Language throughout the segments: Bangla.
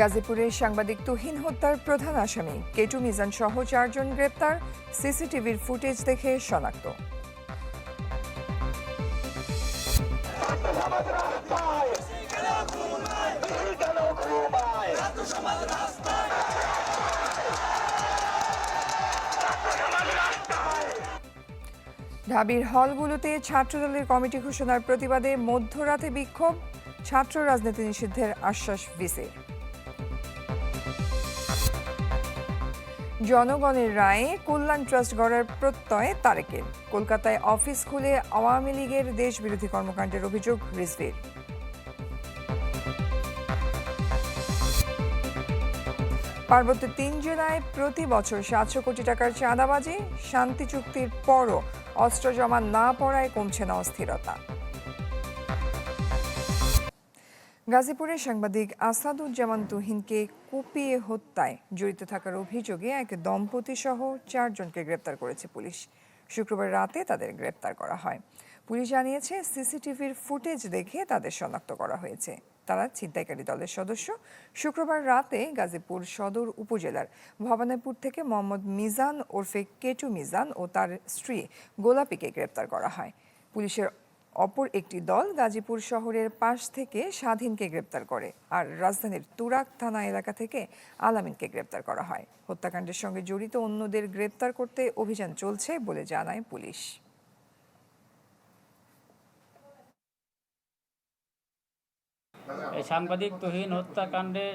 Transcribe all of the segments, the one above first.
গাজীপুরের সাংবাদিক তুহিন হত্যার প্রধান আসামি। কেটু মিজান সহ চারজন গ্রেপ্তার। সিসিটিভির ফুটেজ দেখে শনাক্ত। ঢাবির হলগুলোতে ছাত্রদলের কমিটি ঘোষণার প্রতিবাদে মধ্যরাতে বিক্ষোভ। ছাত্র রাজনীতি নিষিদ্ধের আশ্বাস ভিসির। জনগণের রায়ে কল্যাণ ট্রাস্ট গড়ার প্রত্যয় তারেকের। কলকাতায় অফিস খুলে আওয়ামী লীগের দেশবিরোধী কর্মকাণ্ডের অভিযোগ রিজভির। পার্বত্য তিন জেলায় প্রতি বছর সাতশো কোটি টাকার চাঁদাবাজি, শান্তি চুক্তির পরও অস্ত্র জমা না পড়ায় কমছে না অস্থিরতা। গাজীপুরের সাংবাদিক আসাদুজ্জামান তুহিনকে কুপিয়ে হত্যায় জড়িত থাকার অভিযোগে এক দম্পতি সহ চারজনকে গ্রেপ্তার করেছে পুলিশ। শুক্রবার রাতে তাদের গ্রেপ্তার করা হয়। পুলিশ জানিয়েছে, সিসিটিভির ফুটেজ দেখে তাদের শনাক্ত করা হয়েছে। তারা ছিনতাইকারী দলের সদস্য। শুক্রবার রাতে গাজীপুর সদর উপজেলার ভবানীপুর থেকে মোহাম্মদ মিজান ওরফে কেটু মিজান ও তার স্ত্রী গোলাপিকে গ্রেপ্তার করা হয়। পুলিশের অপর একটি দল গাজীপুর শহরের পাশ থেকে স্বাধীনকে গ্রেপ্তার করে আর রাজধানীর তুরাক থানা এলাকা থেকে আলামিনকে গ্রেপ্তার করা হয়। হত্যাকাণ্ডের সঙ্গে জড়িত অন্যদের গ্রেপ্তার করতে অভিযান চলছে বলে জানায় পুলিশ। সাংবাদিক তুহিন হত্যাকাণ্ডে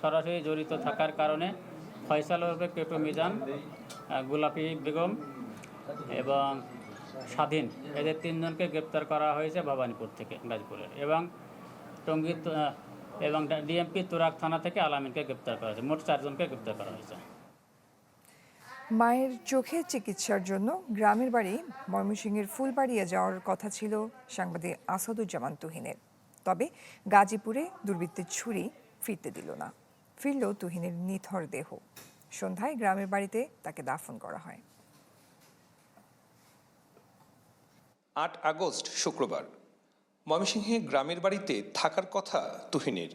সরাসরি জড়িত থাকার কারণে ফয়সাল ওরফে পেপু মিজান গোলাপি বেগম এবং স্বাধীন। এদের তিনজনকে গ্রেপ্তার করা হয়েছে ভবানীপুর থেকে, গাজীপুরের। এবং টঙ্গী এবং ডিএমপি তুরাক থানা থেকে আলামিনকে গ্রেপ্তার করা হয়েছে। মোট চারজনকে গ্রেপ্তার করা হয়েছে। মায়ের চোখে চিকিৎসার জন্য গ্রামের বাড়ি ময়মনসিংহের ফুলবাড়িয়া যাওয়ার কথা ছিল সাংবাদিক আসাদুজ্জামান তুহিনের। তবে গাজীপুরে দুর্বৃত্তের ছুরি ফিরতে দিল না। ফিরল তুহিনের নিথর দেহ। সন্ধ্যায় গ্রামের বাড়িতে তাকে দাফন করা হয়। আট আগস্ট শুক্রবার। ময়মনসিংহে গ্রামের বাড়িতে থাকার কথা তুহিনের।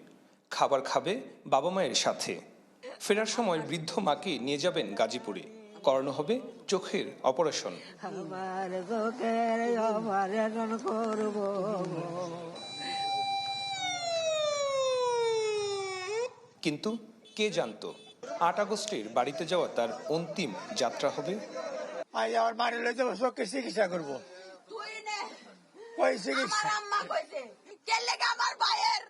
খাবার খাবে বাবা মায়ের সাথে। ফেরার সময় বৃদ্ধ মাকে নিয়ে যাবেন গাজীপুরে। করানো হবে চোখের অপারেশন। কিন্তু কে জানতো আট আগস্টের বাড়িতে যাওয়া তার অন্তিম যাত্রা হবে? আজ আমার চোখের চিকিৎসা করব। আমার আম্মা কইছে কেন লেগে আমার ভাইয়ের?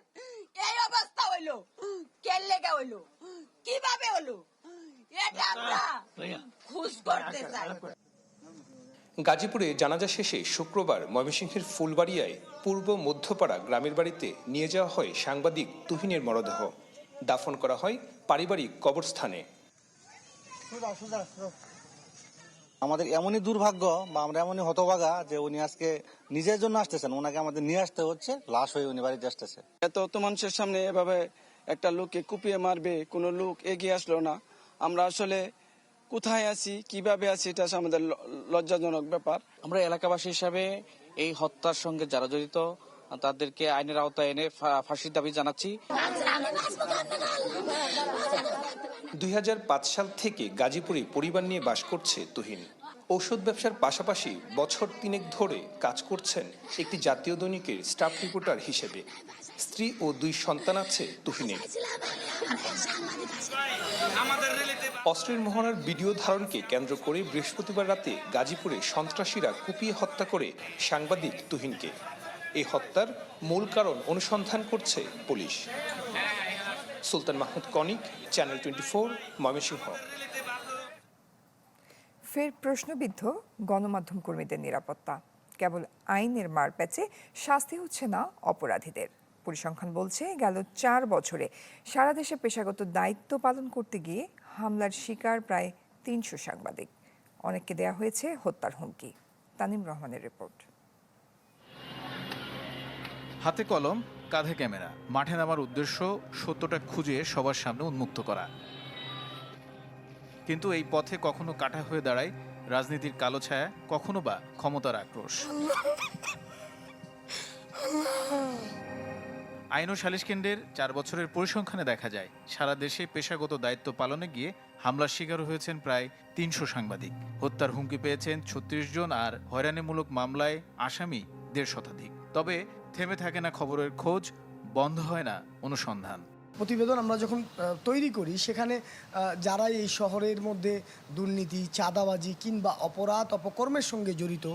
এই অবস্থা হইল। লেগে হইল? কীভাবে হলো এটা আমরা খুশ করতে চাই। গাজীপুরে জানাজা শেষে শুক্রবার ময়মনসিংহের ফুলবাড়িয়ায় পূর্ব মধ্যপাড়া গ্রামের বাড়িতে নিয়ে যাওয়া হয় সাংবাদিক তুহিনের মরদেহ। দাফন করা হয় পারিবারিক কবরস্থানে। আমাদের এমনই দুর্ভাগ্য বা আমরা এমনই হতভাগা যে উনি আজকে নিজের জন্য আসতেছেন। ওনাকে আমাদের নিয়ে আসতে হচ্ছে লাশ হয়ে উনি বাড়িতে আসতেছে। এত অত মানুষের সামনে এভাবে একটা লোককে কুপিয়ে মারবে কোনো লোক এগিয়ে আসলো না। আমরা আসলে কোথায় আছি কীভাবে আছি এটা আমাদের ল- লজ্জাজনক ব্যাপার। আমরা এলাকাবাসী হিসাবে এই হত্যার সঙ্গে যারা জড়িত তাদেরকে আইনের আওতায় এনে ফা- ফাঁসির দাবি জানাচ্ছি। দুই হাজার পাঁচ সাল থেকে গাজীপুরে পরিবার নিয়ে বাস করছে তুহিন। ঔষধ ব্যবসার পাশাপাশি বছর তিনেক ধরে কাজ করছেন একটি জাতীয় দৈনিকের স্টাফ রিপোর্টার হিসেবে। স্ত্রী ও দুই সন্তান আছে তুহিনের। অস্ত্রের মহড়ার ভিডিও ধারণকে কেন্দ্র করে বৃহস্পতিবার রাতে গাজীপুরে সন্ত্রাসীরা কুপিয়ে হত্যা করে সাংবাদিক তুহিনকে। এই হত্যার মূল কারণ অনুসন্ধান করছে police. Sultan Mahmud Konik channel twenty four Mymensingh. ফের প্রশ্নবিদ্ধ গণমাধ্যম কর্মীদের নিরাপত্তা। কেবল আইনের মার প্যাচে শাস্তি হচ্ছে না অপরাধীদের। পরিসংখ্যান বলছে গেল চার বছরে সারা দেশে পেশাগত দায়িত্ব পালন করতে গিয়ে হামলার শিকার প্রায় তিনশো সাংবাদিক। অনেককে দেয়া হয়েছে হত্যার হুমকি। তানিম রহমানের রিপোর্ট। হাতে কলম কাঁধে ক্যামেরা। মাঠে নামার উদ্দেশ্য সত্যটা খুঁজে সবার সামনে উন্মুক্ত করা। কিন্তু এই পথে কখনো কাটা হয়ে দাঁড়ায় রাজনীতির কালো ছায়া, কখনো বা ক্ষমতার আক্রোশ। আইন ও সালিশ কেন্দ্রের চার বছরের পরিসংখ্যানে দেখা যায়, সারা দেশে পেশাগত দায়িত্ব পালনে গিয়ে হামলার শিকার হয়েছেন প্রায় তিনশো সাংবাদিক। হত্যার হুমকি পেয়েছেন ছত্রিশ জন আর হয়রানিমূলক মামলায় আসামি দেড় শতাধিক। তবে থেমে থাকে না খবরের খোঁজ বন্ধ হয় না অনুসন্ধান। প্রতিবেদন আমরা যখন তৈরি করি সেখানে যারা এই শহরের মধ্যে দুর্নীতি চাঁদাবাজি কিংবা অপরাধ অপকর্মের সঙ্গে জড়িত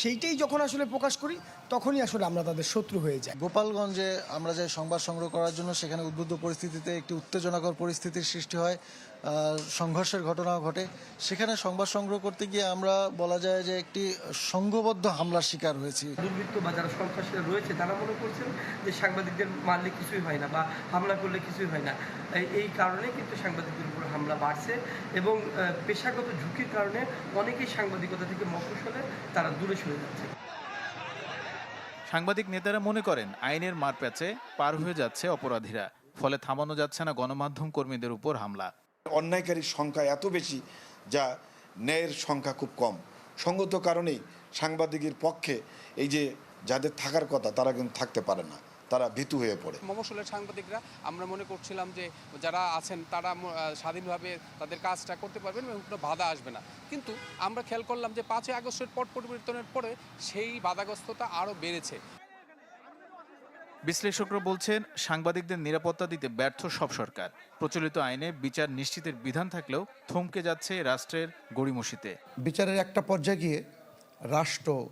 সেইটাই যখন আসলে প্রকাশ করি তখনই আসলে আমরা তাদের শত্রু হয়ে যাই। গোপালগঞ্জে আমরা যে সংবাদ সংগ্রহ করার জন্য সেখানে উদ্বুদ্ধ পরিস্থিতিতে একটি উত্তেজনাকর পরিস্থিতির সৃষ্টি হয়। সংঘর্ষের ঘটনাও ঘটে। সেখানে সংবাদ সংগ্রহ করতে গিয়ে আমরা বলা যায় যে একটি সংঘবদ্ধ হামলার শিকার হয়েছি। দুর্বৃত্ত বা যারা সন্ত্রাসীরা রয়েছে তারা মনে করছেন যে সাংবাদিকদের মারলে কিছুই হয় না বা হামলা করলে কিছুই হয় না। এই- কারণে কিন্তু সাংবাদিকদের উপর হামলা বাড়ছে এবং পেশাগত ঝুঁকির কারণে অনেকেই সাংবাদিকতা থেকে মফস্বলে তারা দূরে সরে যাচ্ছে। সাংবাদিক নেতারা মনে করেন আইনের মারপ্যাচে পার হয়ে যাচ্ছে অপরাধীরা ফলে থামানো যাচ্ছে না গণমাধ্যম কর্মীদের উপর হামলা। অন্যায়কারীর সংখ্যা এত বেশি যা ন্যায়ের সংখ্যা খুব কম। সঙ্গত কারণেই সাংবাদিকের পক্ষে এই যে যাদের থাকার কথা, তারা কিন্তু থাকতে পারে না। তারা ভীতু হয়ে পড়ে। মফস্বলের সাংবাদিকরা, আমরা মনে করছিলাম যে যারা আছেন, তারা স্বাধীনভাবে তাদের কাজটা করতে পারবেন এবং কোনো বাধা আসবে না। কিন্তু আমরা খেয়াল করলাম যে পাঁচই আগস্টের পট পরিবর্তনের পরে সেই বাধাগ্রস্ততা আরও বেড়েছে। বিশ্লেষকরা বলছেন, সাংবাদিকদের নিরাপত্তা দিতে ব্যর্থ সব সরকার। প্রচলিত আইনে বিচার নিশ্চিতের বিধান থাকলেও থমকে যাচ্ছে রাষ্ট্রের গড়িমসিতে। বিচারের একটা পর্যায়ে গিয়ে রাষ্ট্র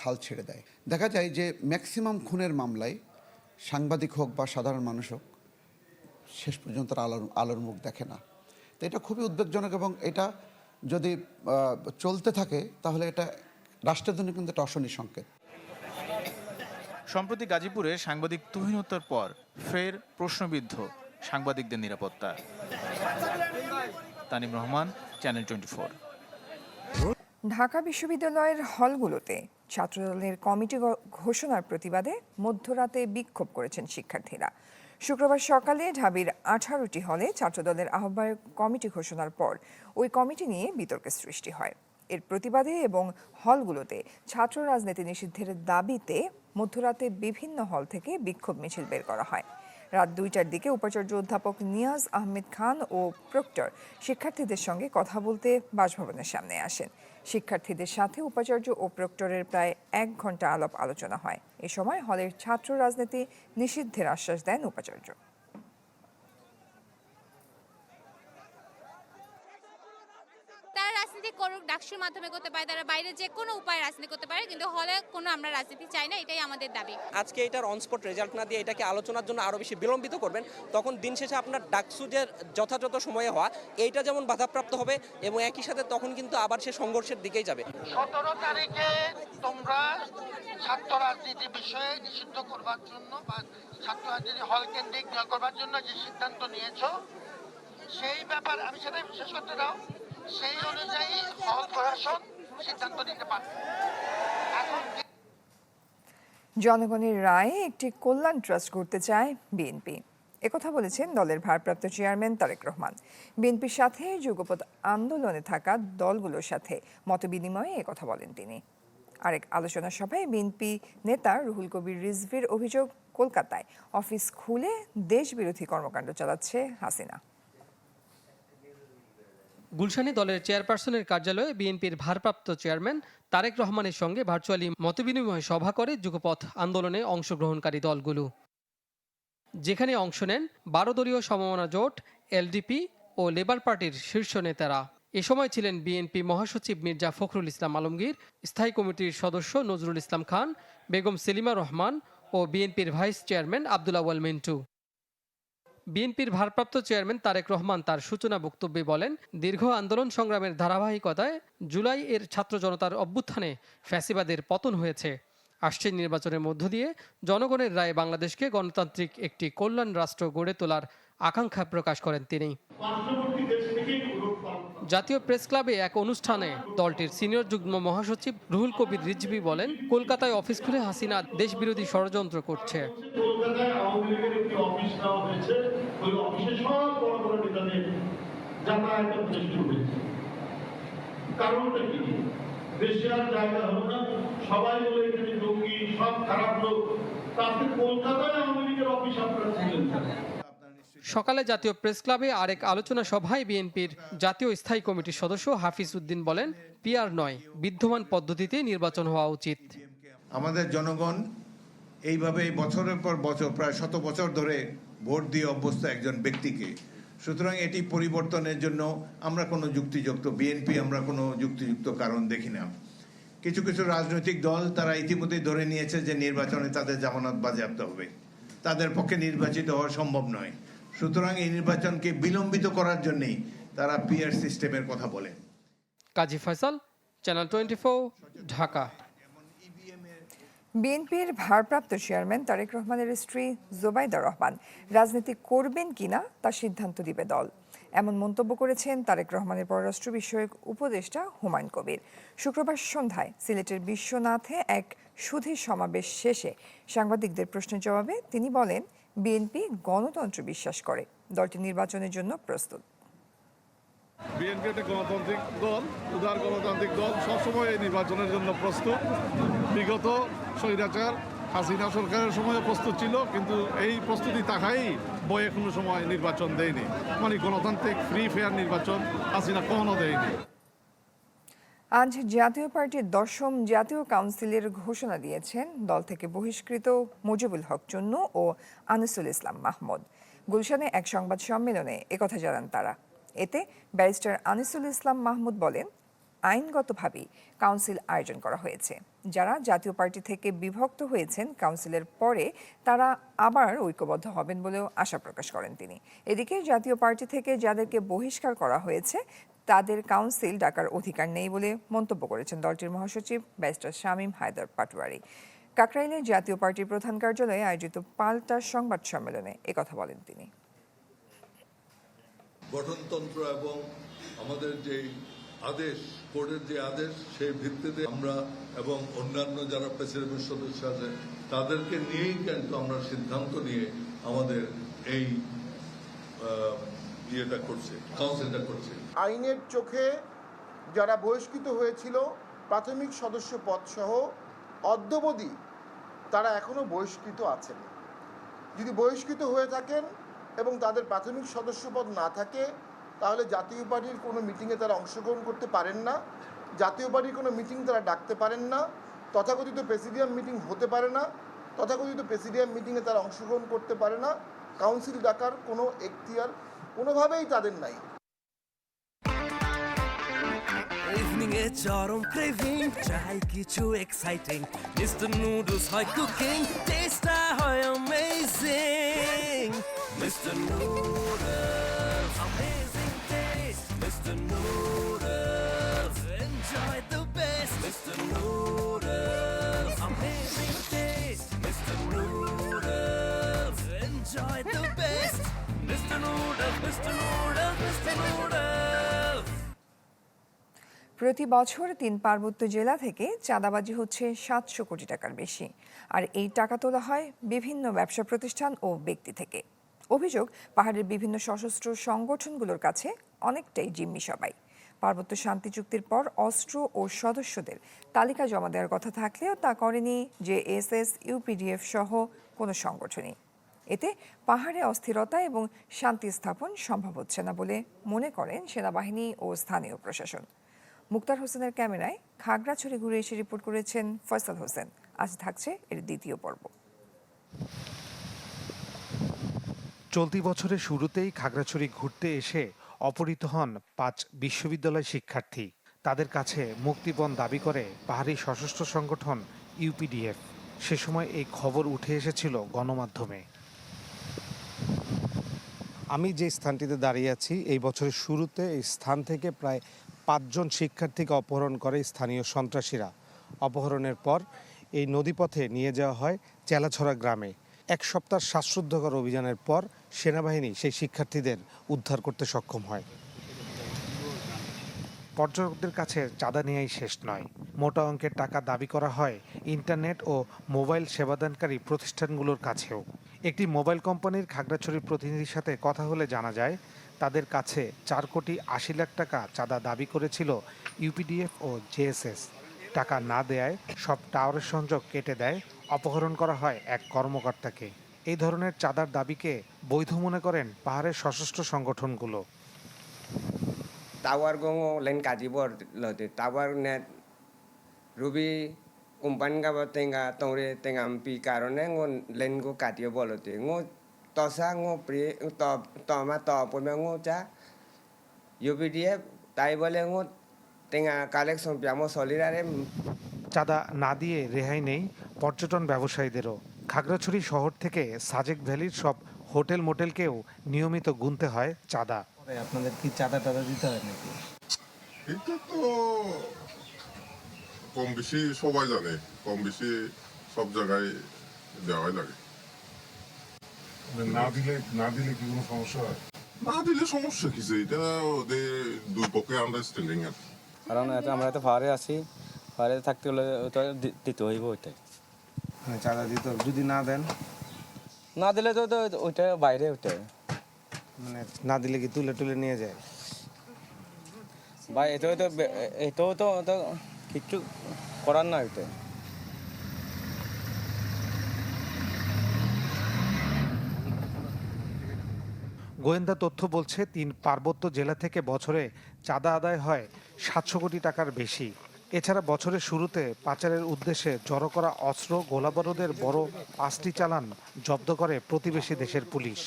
হাল ছেড়ে দেয়। দেখা যায় যে ম্যাক্সিমাম খুনের মামলায় সাংবাদিক হোক বা সাধারণ মানুষ হোক, শেষ পর্যন্ত আলোর আলোর মুখ দেখে না। তো এটা খুবই উদ্বেগজনক এবং এটা যদি চলতে থাকে, তাহলে এটা রাষ্ট্রের জন্য কিন্তু একটা অশনি সংকেত। সম্প্রতি গাজীপুরে সাংবাদিক তুহিন হত্যার পর ফের প্রশ্নবিদ্ধ সাংবাদিকদের নিরাপত্তা। Tanim Rahman channel twenty four Dhaka বিশ্ববিদ্যালয়ের হলগুলোতে ছাত্রদলের কমিটি ঘোষণার প্রতিবাদে মধ্যরাতে বিক্ষোভ করেছেন শিক্ষার্থীরা। শুক্রবার সকালে ঢাবির আঠারোটি হলে ছাত্রদলের আহ্বায়ক কমিটি ঘোষণার পর ওই কমিটি নিয়ে বিতর্কের সৃষ্টি হয়। এর প্রতিবাদে এবং হলগুলোতে ছাত্র রাজনীতি নিষিদ্ধের দাবিতে মধ্যরাতে বিভিন্ন হল থেকে বিক্ষোভ মিছিল বের করা হয়। রাত দুইটার দিকে উপাচার্য অধ্যাপক নিয়াজ আহমেদ খান ও প্রক্টর শিক্ষার্থীদের সঙ্গে কথা বলতে বাসভবনের সামনে আসেন। শিক্ষার্থীদের সাথে উপাচার্য ও প্রক্টরের প্রায় এক ঘণ্টা আলাপ আলোচনা হয়। এ সময় হলের ছাত্র রাজনীতি নিষিদ্ধের আশ্বাস দেন উপাচার্য তারা রাজনীতি করুক ডাকসুর মাধ্যমে করতে পারে তারা বাইরে যে কোনো উপায়ে রাজনীতি করতে পারে কিন্তু হলে কোনো আমরা রাজনীতি চাই না এটাই আমাদের দাবি। আজকে এটার অনস্পট রেজাল্ট না দিয়ে এটাকে আলোচনার জন্য আরও বেশি বিলম্বিত করবেন তখন দিন শেষে আপনার ডাকসু যে যথাযথ সময়ে হওয়া এইটা যেমন বাধাপ্রাপ্ত হবে এবং একই সাথে তখন কিন্তু আবার সে সংঘর্ষের দিকেই যাবে। সতেরো তারিখে তোমরা ছাত্র রাজনীতি বিষয়ে নিষিদ্ধ করবার জন্য বা ছাত্র রাজনীতি হল কেন্দ্রিক করবার জন্য যে সিদ্ধান্ত নিয়েছো সেই ব্যাপার আমি সেটাই শেষ করতে দাও সেই অনুযায়ী হল প্রশাসন সিদ্ধান্ত নিতে পারবে জনগণের রায়ে একটি কল্যাণ ট্রাস্ট করতে চায় বিএনপি। একথা বলেছেন দলের ভারপ্রাপ্ত চেয়ারম্যান তারেক রহমান। বিএনপির সাথে যুগপৎ আন্দোলনে থাকা দলগুলোর সাথে মতবিনিময়ে একথা বলেন তিনি। আরেক আলোচনা সভায় বিএনপি নেতা রুহুল কবির রিজভির অভিযোগ, কলকাতায় অফিস খুলে দেশবিরোধী কর্মকাণ্ড চালাচ্ছে হাসিনা। গুলশানে দলের চেয়ারপারসনের কার্যালয়ে বিএনপির ভারপ্রাপ্ত চেয়ারম্যান তারেক রহমানের সঙ্গে ভার্চুয়ালি মতবিনিময় সভা করে যুগপথ আন্দোলনে অংশগ্রহণকারী দলগুলো। যেখানে অংশ নেন বারো দলীয় সমমনা জোট, এলডিপি ও লেবার পার্টির শীর্ষ নেতারা। এ সময় ছিলেন বিএনপি মহাসচিব মির্জা ফখরুল ইসলাম আলমগীর, স্থায়ী কমিটির সদস্য নজরুল ইসলাম খান, বেগম সেলিমা রহমান ও বিএনপির ভাইস চেয়ারম্যান আবদুল্লাহ ওয়াল মিন্টু। বিএনপির ভারপ্রাপ্ত চেয়ারম্যান তারেক রহমান তার সূচনা বক্তব্যে বলেন, দীর্ঘ আন্দোলন সংগ্রামের ধারাবাহিকতায় জুলাই এর ছাত্র জনতার অভ্যুত্থানে ফ্যাসিবাদের পতন হয়েছে। আসছে নির্বাচনের মধ্য দিয়ে জনগণের রায়ে বাংলাদেশকে গণতান্ত্রিক একটি কল্যাণ রাষ্ট্র গড়ে তোলার আকাঙ্ক্ষা প্রকাশ করেন তিনি। জাতীয় প্রেস ক্লাবে এক অনুষ্ঠানে দলটির সিনিয়র যুগ্ম মহাসচিব রুহুল কবির রিজভি বলেন, কলকাতায় অফিস খুলে হাসিনা দেশবিরোধী ষড়যন্ত্র করছে। কারণটা কি? দেশে আর জায়গা না। সবাই বলে এখানে জঙ্গি, সব খারাপ লোক। আপনি কলকাতায় আওয়ামী লীগের অফিস আপনারা ছিলেন সকালে জাতীয় প্রেস ক্লাবে আরেক আলোচনা সভায় বিএনপির জাতীয় স্থায়ী কমিটির সদস্য হাফিজ উদ্দিন বলেন, পিআর নয়, বিদ্যমান পদ্ধতিতে নির্বাচন হওয়া উচিত। আমাদের জনগণ এইভাবে বছরের পর বছর, প্রায় শত বছর ধরে ভোট দিয়ে অভ্যস্ত একজন ব্যক্তিকে। সুতরাং এটি পরিবর্তনের জন্য আমরা কোনো যুক্তিযুক্ত, বিএনপি আমরা কোনো যুক্তিযুক্ত কারণ দেখি না। কিছু কিছু রাজনৈতিক দল তারা ইতিমধ্যেই ধরে নিয়েছে যে নির্বাচনে তাদের জামানত বাজেয়াপ্ত হবে। তাদের পক্ষে নির্বাচিত হওয়া সম্ভব নয়। সুতরাং এই নির্বাচনকে বিলম্বিত করার জন্যই তারা পিআর সিস্টেমের কথা বলেন। Kazi Faisal channel twenty Dhaka. বিএনপির ভারপ্রাপ্ত চেয়ারম্যান তারেক রহমানের স্ত্রী জোবাইদা রহমান রাজনীতি করবেন কিনা তা সিদ্ধান্ত দিবে দল। এমন মন্তব্য করেছেন তারেক রহমানের পররাষ্ট্র বিষয়ক উপদেষ্টা হুমায়ুন কবির। শুক্রবার সন্ধ্যায় সিলেটের বিশ্বনাথে এক সুধী সমাবেশ শেষে সাংবাদিকদের প্রশ্নের জবাবে তিনি বলেন বিএনপি গণতন্ত্র বিশ্বাস করে। দলটি নির্বাচনের জন্য প্রস্তুত। বিএনপি একটা গণতান্ত্রিক দল, উদার গণতান্ত্রিক দল, সবসময় এই নির্বাচনের জন্য প্রস্তুত। বিগত স্বৈরাচার হাসিনা সরকারের সময় প্রস্তুত ছিল, কিন্তু এই প্রস্তুতি থাকাই বয়ে কোনো সময় নির্বাচন দেয়নি। মানে গণতান্ত্রিক ফ্রি ফেয়ার নির্বাচন হাসিনা কখনো দেয়নি। আজ জাতীয় পার্টির দশম জাতীয় কাউন্সিলের ঘোষণা দিয়েছেন দল থেকে বহিষ্কৃত মুজিবুল হক চুন্নু ও আনিসুল ইসলাম মাহমুদ। গুলশানে এক সংবাদ সম্মেলনে একথা জানান তারা। এতে ব্যারিস্টার আনিসুল ইসলাম মাহমুদ বলেন, আইনগতভাবেই কাউন্সিল আয়োজন করা হয়েছে। যারা জাতীয় পার্টি থেকে বিভক্ত হয়েছেন কাউন্সিলের পরে তারা আবার ঐক্যবদ্ধ হবেন বলেও আশা প্রকাশ করেন তিনি। এদিকে জাতীয় পার্টি থেকে যাদেরকে বহিষ্কার করা হয়েছে তাদের কাউন্সিল ডাকার অধিকার নেই বলে মন্তব্য করেছেন দলটির মহাসচিব ব্যারিস্টার শামীম হায়দার পাটোয়ারি। কাকরাইলে জাতীয় পার্টির প্রধান কার্যালয়ে আয়োজিত পাল্টা সংবাদ সম্মেলনে একথা বলেন তিনি। গঠনতন্ত্র এবং আমাদের যে আদেশ, কোর্টের যে আদেশ, সেই ভিত্তিতে আমরা এবং অন্যান্য যারা প্রেসিডেন্টের সদস্য আছে, তাদেরকে নিয়েই কিন্তু আমরা সিদ্ধান্ত নিয়ে আমাদের এই আইনের চোখে যারা বহিষ্কৃত হয়েছিল, প্রাথমিক সদস্য পদ সহ অদ্যবধি তারা এখনও বহিষ্কৃত আছেন। যদি বহিষ্কৃত হয়ে থাকেন এবং তাদের প্রাথমিক সদস্য পদ না থাকে, তাহলে জাতীয় পার্টির কোনো মিটিংয়ে তারা অংশগ্রহণ করতে পারেন না। জাতীয় পার্টির কোনো মিটিং তারা ডাকতে পারেন না। তথাকথিত প্রেসিডিয়াম মিটিং হতে পারে না। তথাকথিত প্রেসিডিয়াম মিটিংয়ে তারা অংশগ্রহণ করতে পারে না। কাউন্সিল ডাকার কোনো এখতিয়ার কোনোভাবেই তাদের নাই। এ চরম ক্রেভিং চাই কিছু এক্সাইটিং মিস্টার নুডলস হয় কুকিং টেস্টটা হয় amazing Mister Noodles amazing taste Mister Noodles enjoy the best Mister Noodles amazing taste Mister Noodles enjoy the প্রতি বছর তিন পার্বত্য জেলা থেকে চাঁদাবাজি হচ্ছে সাতশো কোটি টাকার বেশি। আর এই টাকা তোলা হয় বিভিন্ন ব্যবসা প্রতিষ্ঠান ও ব্যক্তি থেকে। অভিযোগ, পাহাড়ের বিভিন্ন সশস্ত্র সংগঠনগুলোর কাছে অনেকটাই জিম্মি সবাই। পার্বত্য শান্তি চুক্তির পর অস্ত্র ও সদস্যদের তালিকা জমা দেওয়ার কথা থাকলেও তা করেনি যে এস এস ইউপিডিএফ সহ কোনো সংগঠনই। এতে পাহাড়ে অস্থিরতা এবং শান্তি স্থাপন সম্ভব হচ্ছে না বলে মনে করেন সেনাবাহিনী ও স্থানীয় প্রশাসন। মুক্তার হোসেনের ক্যামেরায় খাগড়াছড়ি ঘুরে এসে রিপোর্ট করেছেন ফয়সাল হোসেন। আজ থাকছে এর দ্বিতীয় পর্ব। চলতি বছরের শুরুতেই খাগড়াছড়ি ঘুরতে এসে অপহৃত হন পাঁচ বিশ্ববিদ্যালয় শিক্ষার্থী। তাদের কাছে মুক্তিপণ দাবি করে পাহাড়ি সশস্ত্র সংগঠন ইউপিডিএফ। সে সময় এই খবর উঠে এসেছিল গণমাধ্যমে। আমি যে স্থানটিতে দাঁড়িয়ে আছি, এই বছরের শুরুতে এই স্থান থেকে প্রায় পাঁচজন শিক্ষার্থীকে অপহরণ করে স্থানীয় সন্ত্রাসীরা। অপহরণের পর এই নদীপথে নিয়ে যাওয়া হয় চেলাছড়া গ্রামে। এক সপ্তাহ শ্বাসরুদ্ধকর অভিযানের পর সেনাবাহিনী সেই শিক্ষার্থীদের উদ্ধার করতে সক্ষম হয়। পর্যটকদের কাছে চাঁদা নেওয়াই শেষ নয়। মোটা অঙ্কের টাকা দাবি করা হয় ইন্টারনেট ও মোবাইল সেবাদানকারী প্রতিষ্ঠানগুলোর কাছেও। একটি মোবাইল কোম্পানির খাগড়াছড়ির প্রতিনিধির সাথে কথা হলে জানা যায়, তাদের কাছে চার কোটি আশি লাখ টাকা চাঁদা দাবি করেছিল ইউপিডিএফ ও জেএসএস। টাকা না দেয়ায় সব টাওয়ারের সংযোগ কেটে দেয়, অপহরণ করা হয় এক কর্মকর্তাকে। এই ধরনের চাঁদার দাবিকে বৈধ মনে করেন পাহাড়ের সশস্ত্র সংগঠনগুলো। Tower jibor lo te tawar net ruby company company টেঙা তৌরে টেঙা পি কারণে ও লেন গো কাটিও বলতে ও তসা ও প্রিয় তমা তপমে ও চা ইউপিডিএ তাই বলে ও টেঙা কালেকশন আমার আরে চাঁদা না দিয়ে রেহাই নেই পর্যটন ব্যবসায়ীদেরও। খাগড়াছড়ি শহর থেকে সাজেক ভ্যালির সব হোটেল মোটেলকেও নিয়মিত গুনতে হয় চাঁদা। আপনাদের কি চাঁদা টাদা দিতে হয় নাকি? কম বেশি সবাই জানে কম বেশি সব জায়গায় দেওয়াই লাগে। না দিলে না দিলে কি কোনো সমস্যা হয়? না দিলে সমস্যা কিছু এটা ওদের দুই পক্ষে আন্ডারস্ট্যান্ডিং আছে। কারণ এটা আমরা তো আছি পাহাড়ে থাকতে হলে ওটা দিতে হইব ওইটাই। মানে চাঁদা দিতে যদি না দেন? না দিলে তো ওইটা বাইরে ওইটাই। মানে না দিলে কি তুলে তুলে নিয়ে যায়? ভাই এটাও তো বে- এটাও তো কিচ্ছু করার না ওইটা গোয়েন্দা তথ্য বলছে, তিন পার্বত্য জেলা থেকে বছরে চাঁদা আদায় হয় সাতশো কোটি টাকার বেশি। এছাড়া বছরের শুরুতে পাচারের উদ্দেশ্যে জড়ো করা অস্ত্র, গোলাবারুদের বড় পাঁচটি চালান জব্দ করে প্রতিবেশী দেশের পুলিশ।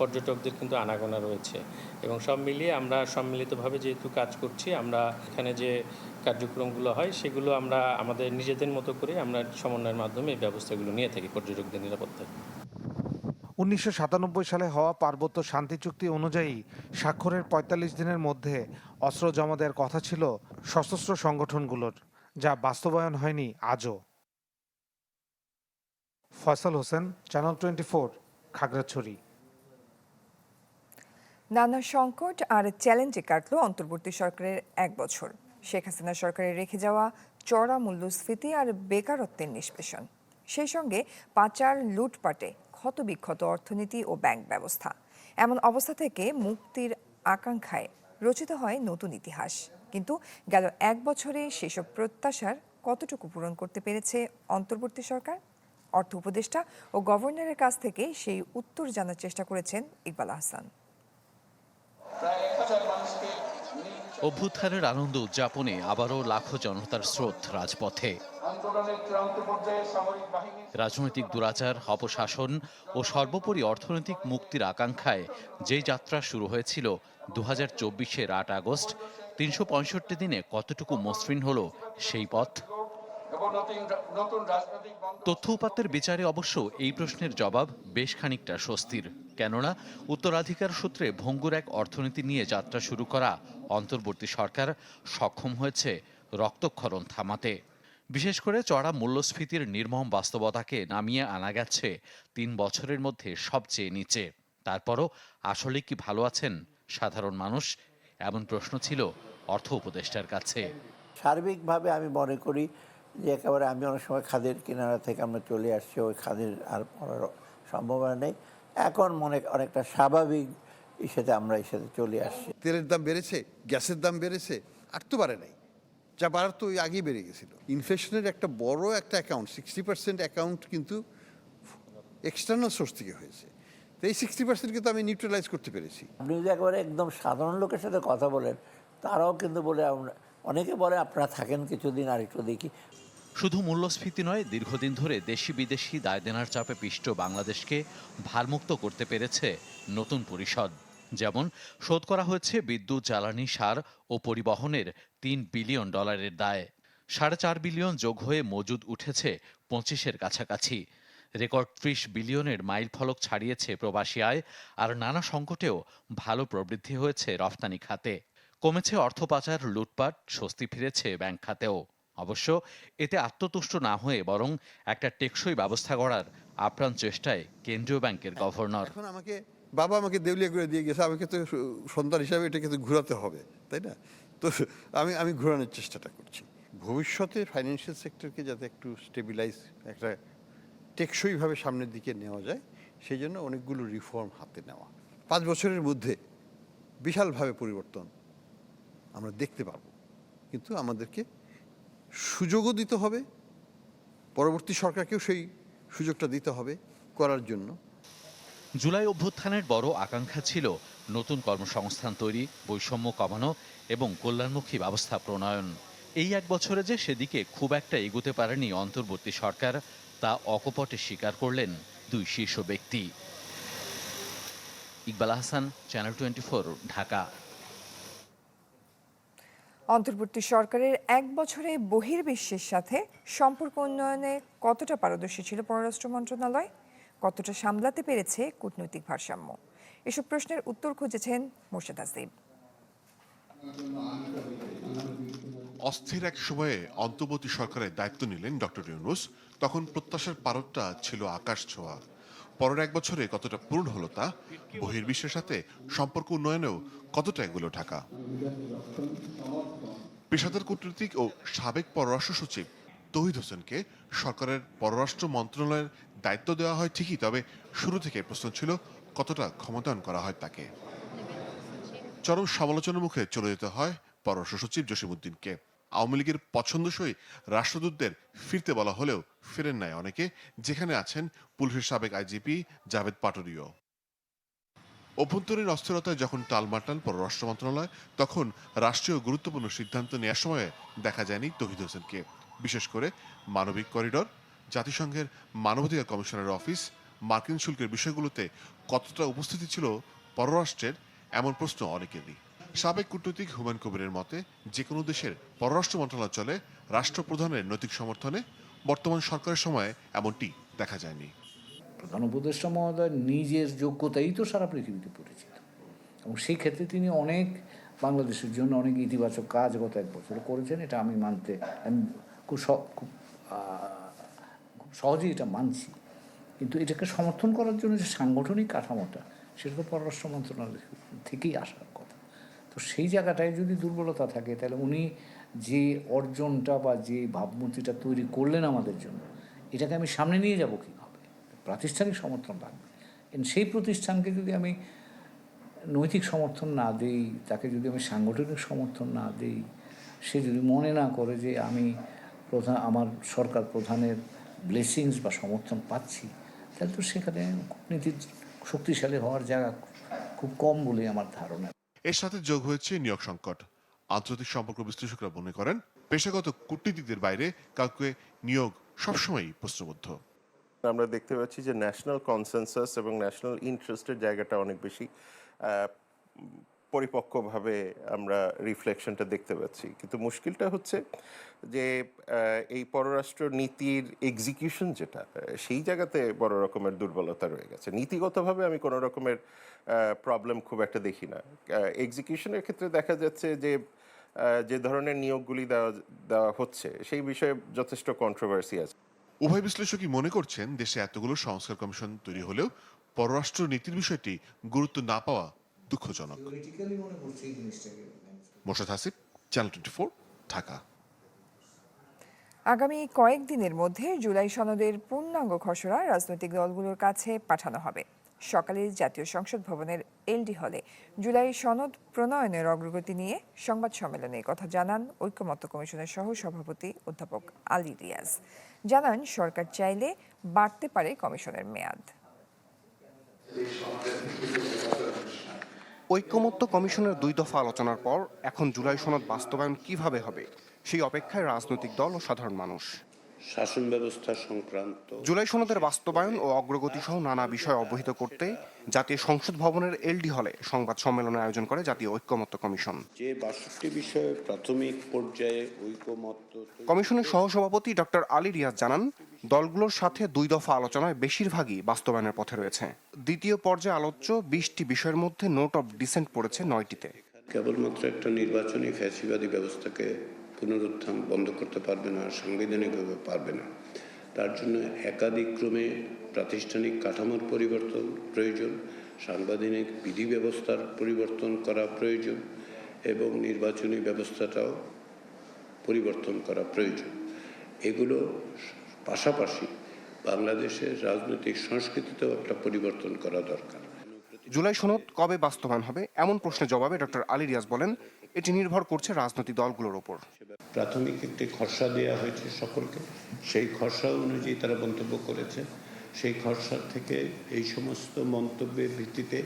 পর্যটকদের কিন্তু আনাগোনা রয়েছে। এবং সব মিলিয়ে আমরা সম্মিলিতভাবে যেহেতু কাজ করছি, আমরা এখানে যে কার্যক্রমগুলো হয়, সেগুলো আমরা আমাদের নিজেদের মতো করে আমরা সমন্বয়ের মাধ্যমে এই ব্যবস্থাগুলো নিয়ে থাকি পর্যটকদের নিরাপত্তায়। উনিশশো সাতানব্বই সালে হওয়া পার্বত্য শান্তি চুক্তি অনুযায়ী স্বাক্ষরের ৪৫ দিনের মধ্যে অস্ত্র জমা দেওয়ার কথা ছিল সশস্ত্র সংগঠনগুলোর, যা বাস্তবায়ন হয়নি আজও। Faisal Hossain channel twenty four Khagrachari. নানা সংকট আর চ্যালেঞ্জে কাটল অন্তর্বর্তী সরকারের এক বছর। শেখ হাসিনা সরকারের রেখে যাওয়া চড়া মূল্যস্ফীতি আর বেকারত্বের নিষ্পেষণ। সেই সঙ্গে পাচার, লুটপাটে ক্ষতবিক্ষত অর্থনীতি ও ব্যাংক ব্যবস্থা। এমন অবস্থা থেকে মুক্তির আকাঙ্ক্ষায় রচিত হয় নতুন ইতিহাস। কিন্তু গেল এক বছরে সেসব প্রত্যাশার কতটুকু পূরণ করতে পেরেছে অন্তর্বর্তী সরকার? অর্থ উপদেষ্টা ও গভর্নরের কাছ থেকে সেই উত্তর জানার চেষ্টা করেছেন ইকবাল আহসান অভ্যুত্থানের আনন্দ উদযাপনে আবারও লাখো জনতার স্রোত রাজপথে। রাজনৈতিক দুরাচার, অপশাসন ও সর্বোপরি অর্থনৈতিক মুক্তির আকাঙ্ক্ষায় যে যাত্রা শুরু হয়েছিল দু হাজার চব্বিশের আট আগস্ট, তিনশো পঁয়ষট্টি দিনে কতটুকু মসৃণ হলো সেই পথ? তথ্য উপাত্তের বিচারে অবশ্য এই প্রশ্নের জবাব বেশ খানিকটা স্বস্তির। কেননা উত্তরাধিকার সূত্রে ভঙ্গুর এক অর্থনীতি নিয়ে যাত্রা শুরু করা অন্তর্বর্তী সরকার সক্ষম হয়েছে রক্তক্ষরণ থামাতে। বিশেষ করে চড়া মূল্যস্ফীতির নির্মম বাস্তবতাকে নামিয়ে আনা গেছে তিন বছরের মধ্যে সবচেয়ে নিচে। তারপরও আসলে কি ভালো আছেন সাধারণ মানুষ? এমন প্রশ্ন ছিল অর্থ উপদেষ্টার কাছে। সার্বিকভাবে আমি মনে করি যে একেবারে আমি অনেক সময় খাদের কিনারা থেকে আমরা চলে আসছি ওই খাদের আর পড়ার সম্ভাবনা নেই। এখন মনে অনেকটা স্বাভাবিক ইসেতে আমরা ইসেতে চলে আসছি। তেলের দাম বেড়েছে গ্যাসের দাম বেড়েছে আর তো বাড়ে নাই। যা বাড়ার তো ওই আগেই বেড়ে গেছিল। ইনফ্লেশনের একটা বড় একটা অ্যাকাউন্ট সিক্সটি পার্সেন্ট অ্যাকাউন্ট কিন্তু এক্সটার্নাল সোর্স থেকে হয়েছে। তো এই সিক্সটি পার্সেন্ট কিন্তু আমি নিউট্রালাইজ করতে পেরেছি। আপনি যদি একেবারে একদম সাধারণ লোকের সাথে কথা বলেন তারাও কিন্তু বলে আমরা- অনেকে বলে আপনারা থাকেন কিছুদিন আর একটু দেখি। শুধু মূল্যস্ফীতি নয়, দীর্ঘদিন ধরে দেশি বিদেশি দায় দেনার চাপে পিষ্ট বাংলাদেশকে ভারমুক্ত করতে পেরেছে নতুন পরিষদ। যেমন, শোধ করা হয়েছে বিদ্যুৎ, জ্বালানি, সার ও পরিবহনের তিন বিলিয়ন ডলারের দায়। সাড়ে চার বিলিয়ন যোগ হয়ে মজুদ উঠেছে পঁচিশের কাছাকাছি। রেকর্ড ত্রিশ বিলিয়নের মাইল ফলক ছাড়িয়েছে প্রবাসী আয়, আর নানা সংকটেও ভালো প্রবৃদ্ধি হয়েছে রফতানি খাতে। কমেছে অর্থ পাচার, লুটপাট, স্বস্তি ফিরেছে ব্যাংক খাতেও। অবশ্য এতে আত্মতুষ্ট না হয়ে বরং একটা টেকসই ব্যবস্থা করার আপ্রাণ চেষ্টায় কেন্দ্রীয় ব্যাংকের গভর্নর। এখন আমাকে বাবা আমাকে দেউলিয়া করে দিয়ে গেছে আমাকে তো সন্তান হিসাবে এটাকে তো ঘোরাতে হবে তাই না? তো আমি আমি ঘোরানোর চেষ্টাটা করছি। ভবিষ্যতে ফাইন্যান্সিয়াল সেক্টরকে যাতে একটু স্টেবিলাইজ একটা টেকসইভাবে সামনের দিকে নেওয়া যায় সেই জন্য অনেকগুলো রিফর্ম হাতে নেওয়া। পাঁচ বছরের মধ্যে বিশালভাবে পরিবর্তন আমরা দেখতে পাবো। কিন্তু আমাদেরকে সুযোগও দিতে হবে, পরবর্তী সরকারকেও সেই সুযোগটা দিতে হবে করার জন্য। জুলাই অভ্যুত্থানের বড় আকাঙ্ক্ষা ছিল নতুন কর্মসংস্থান তৈরি, বৈষম্য কমানো এবং কল্যাণমুখী ব্যবস্থা প্রণয়ন। এই এক বছরে যে সেদিকে খুব একটা এগোতে পারেনি অন্তর্বর্তী সরকার, তা অকপটে স্বীকার করলেন দুই শীর্ষ ব্যক্তি। Iqbal Ahsan channel twenty Dhaka. অন্তর্বর্তী সরকারের এক বছরে বহির্বিশ্বের সাথে সম্পর্ক উন্নয়নে কতটা পারদর্শী ছিল পররাষ্ট্র মন্ত্রণালয়? কতটা সামলাতে পেরেছে কূটনৈতিক ভারসাম্য? এসব প্রশ্নের উত্তর খুঁজেছেন মোর্শেদ আসিফ অস্থির এক সময়ে অন্তর্বর্তী সরকারের দায়িত্ব নিলেন ডক্টর ইউনুস। তখন প্রত্যাশার পারদটা ছিল আকাশ ছোঁয়া। পরের এক বছরে কতটা পূর্ণ হলো তা বহির্বিশ্বের সাথে সম্পর্ক উন্নয়নেও কতটা এগুলো ঢাকা? পেশাদার কূটনীতিক ও সাবেক পররাষ্ট্র সচিব তহিদ হোসেনকে সরকারের পররাষ্ট্র মন্ত্রণালয়ের দায়িত্ব দেওয়া হয় ঠিকই, তবে শুরু থেকে প্রশ্ন ছিল কতটা ক্ষমতায়ন করা হয় তাকে। চরম সমালোচনার মুখে চলে যেতে হয় পররাষ্ট্র সচিব জসিমুদ্দিনকে আওয়ামী লীগের পছন্দসই রাষ্ট্রদূতদের ফিরতে বলা হলেও ফেরেন নাই অনেকে, যেখানে আছেন পুলিশের সাবেক আইজিপি জাভেদ পাটরিও। অভ্যন্তরীণ অস্থিরতায় যখন টালমাটাল পররাষ্ট্র মন্ত্রণালয়, তখন রাষ্ট্রীয় গুরুত্বপূর্ণ সিদ্ধান্ত নেওয়ার সময়ে দেখা যায়নি তহিদ হোসেনকে। বিশেষ করে মানবিক করিডর, জাতিসংঘের মানবাধিকার কমিশনের অফিস, মার্কিন শুল্কের বিষয়গুলোতে কতটা উপস্থিতি ছিল পররাষ্ট্রের, এমন প্রশ্ন অনেকেরই। সাবেক কূটনৈতিক হুমায়ুন কবিরের মতে যে কোনো দেশের পররাষ্ট্র মন্ত্রণালয় চলে, রাষ্ট্রপ্রধানের নৈতিক সমর্থনে বর্তমান সরকারের সময়ে এমনটি দেখা যায়নি। প্রধান উপদেষ্টা মহোদয় নিজের যোগ্যতাই তো সারা পৃথিবীতে পরিচিত। এবং সেই ক্ষেত্রে তিনি অনেক বাংলাদেশের জন্য অনেক ইতিবাচক কাজ গত এক বছর করেছেন, এটা আমি মানতে, আমি খুব খুব সহজেই এটা মানছি। কিন্তু এটাকে সমর্থন করার জন্য যে সাংগঠনিক কাঠামোটা, সেটা তো পররাষ্ট্র মন্ত্রণালয় থেকেই কথা তো সেই জায়গাটায় যদি দুর্বলতা থাকে, তাহলে উনি যে অর্জনটা বা যে ভাবমূর্তিটা তৈরি করলেন আমাদের জন্য, এটাকে আমি সামনে নিয়ে যাব কীভাবে? প্রাতিষ্ঠানিক সমর্থন লাগবে। সেই প্রতিষ্ঠানকে যদি আমি নৈতিক সমর্থন না দেই, তাকে যদি আমি সাংগঠনিক সমর্থন না দেই, সে যদি মনে না করে যে আমি প্রধান, আমার সরকার প্রধানের ব্লেসিংস বা সমর্থন পাচ্ছি, তাহলে তো সেখানে কূটনীতির শক্তিশালী হওয়ার জায়গা খুব কম বলে আমার ধারণা। এর সাথে যোগ হয়েছে নিয়োগ সংকট। আন্তর্জাতিক সম্পর্ক বিশ্লেষকরা মনে করেন, পেশাগত কূটনীতিকদের বাইরে কাউকে নিয়োগ সবসময়ই প্রশ্নবদ্ধ। আমরা দেখতে পাচ্ছি যে ন্যাশনাল কনসেনসাস এবং ন্যাশনাল ইন্টারেস্টের জায়গাটা অনেক বেশি পরিপক্কভাবে আমরা রিফ্লেকশনটা দেখতে পাচ্ছি। কিন্তু মুশকিলটা হচ্ছে যে এই পররাষ্ট্র নীতির এক্সিকিউশন যেটা সেই জায়গাতে বড় রকমের দুর্বলতা রয়ে গেছে। নীতিগতভাবে আমি কোনো রকমের প্রবলেম খুব একটা দেখি না। এক্সিকিউশনের ক্ষেত্রে দেখা যাচ্ছে যে যে ধরনের নিয়োগগুলি দেওয়া দেওয়া হচ্ছে, সেই বিষয়ে যথেষ্ট কন্ট্রোভার্সি আছে। উভয় বিশ্লেষকই মনে করছেন দেশে এতগুলো সংস্কার কমিশন তৈরি হলেও পররাষ্ট্র নীতির বিষয়টি গুরুত্ব না পাওয়া দুঃখজনক। Morshed Hasib channel twenty Dhaka. আগামী কয়েকদিনের মধ্যে জুলাই সনদের পূর্ণাঙ্গ খসড়া রাজনৈতিক দলগুলোর কাছে পাঠানো হবে। সকালে জাতীয় সংসদ ভবনের এলডি হলে জুলাই সনদ প্রণয়নের অগ্রগতি নিয়ে সংবাদ সম্মেলনে কথা জানান ঐক্যমত্য কমিশনের সহ সভাপতি অধ্যাপক আলী রিয়াজ। জানান সরকার চাইলে বাড়তে পারে কমিশনের মেয়াদ। ঐক্যমত্য কমিশনের দুই দফা আলোচনার পর এখন জুলাই সনদ বাস্তবায়ন কীভাবে হবে, সেই অপেক্ষায় রাজনৈতিক দল ও সাধারণ মানুষ। শাসন ব্যবস্থা সংক্রান্ত জুলাই সনদের বাস্তবায়ন ও অগ্রগতি সহ নানা বিষয় অবহিত করতে জাতীয় সংসদ ভবনের এলডি হলে সংবাদ সম্মেলনের আয়োজন করে জাতীয় ঐক্যমত্য কমিশন। যে বাষট্টি বিষয়ে প্রাথমিক পর্যায়ে ঐকমত্য কমিশনের সহসভাপতি ডক্টর আলী রিয়াজ জানান দলগুলোর সাথে দুই দফা আলোচনায় বেশিরভাগই বাস্তবায়নের পথে রয়েছে। দ্বিতীয় পর্যায়ে আলোচ্য বিশটি বিষয়ের মধ্যে নোট অফ ডিসেন্ট পড়েছে নয়টিতে। কেবলমাত্র একটা নির্বাচনী ফ্যাসিবাদী ব্যবস্থাকে পুনরুত্থান বন্ধ করতে পারবে না, সাংবিধানিকভাবে পারবে না। তার জন্য একাধিক ক্রমে প্রাতিষ্ঠানিক কাঠামোর পরিবর্তন প্রয়োজন, সাংবিধানিক বিধি ব্যবস্থার পরিবর্তন করা প্রয়োজন এবং নির্বাচনী ব্যবস্থাটাও পরিবর্তন করা প্রয়োজন। এগুলো পাশাপাশি বাংলাদেশের রাজনৈতিক সংস্কৃতিতেও একটা পরিবর্তন করা দরকার। জুলাই সনদ কবে বাস্তবায়ন হবে? এমন প্রশ্নের জবাবে ডক্টর আলী রিয়াজ বলেন এটি নির্ভর করছে রাজনৈতিক দলগুলোর ওপর। প্রাথমিক একটি খসড়া দেওয়া হয়েছে সকলকে। সেই খসড়া অনুযায়ী তারা মন্তব্য করেছে। সেই খসড়া থেকে এই সমস্ত মন্তব্যের ভিত্তিতে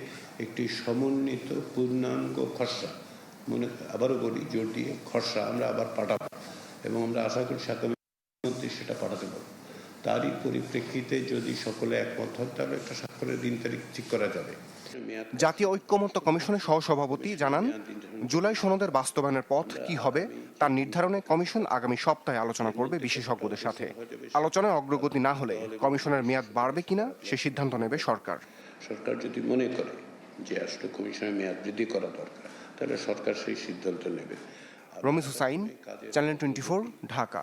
একটি সমন্বিত পূর্ণাঙ্গ খসড়া, মনে আবারও বলি জোর দিয়ে খসড়া আমরা আবার পাঠাবো এবং আমরা আশা করি আগামী মধ্যে সেটা পাঠাতে পারব। তারই পরিপ্রেক্ষিতে যদি সকলে একমত হয়, তাহলে একটা স্বাক্ষরের দিন তারিখ ঠিক করা যাবে। জাতীয় ঐক্যমত্য কমিশনের সহসভাপতি জানান জুলাই সনদের বাস্তবায়নের পথ কি হবে তার নির্ধারণে কমিশন আগামী সপ্তাহে আলোচনা করবে বিশেষজ্ঞদের সাথে। আলোচনায় অগ্রগতি না হলে কমিশনের মেয়াদ বাড়বে কিনা সে সিদ্ধান্ত নেবে সরকার। সরকার যদি মনে করে যে আসলে কমিশনের মেয়াদ বৃদ্ধি করা দরকার তাহলে সরকার সেই সিদ্ধান্ত নেবে। Ramiz Hussain channel twenty Dhaka.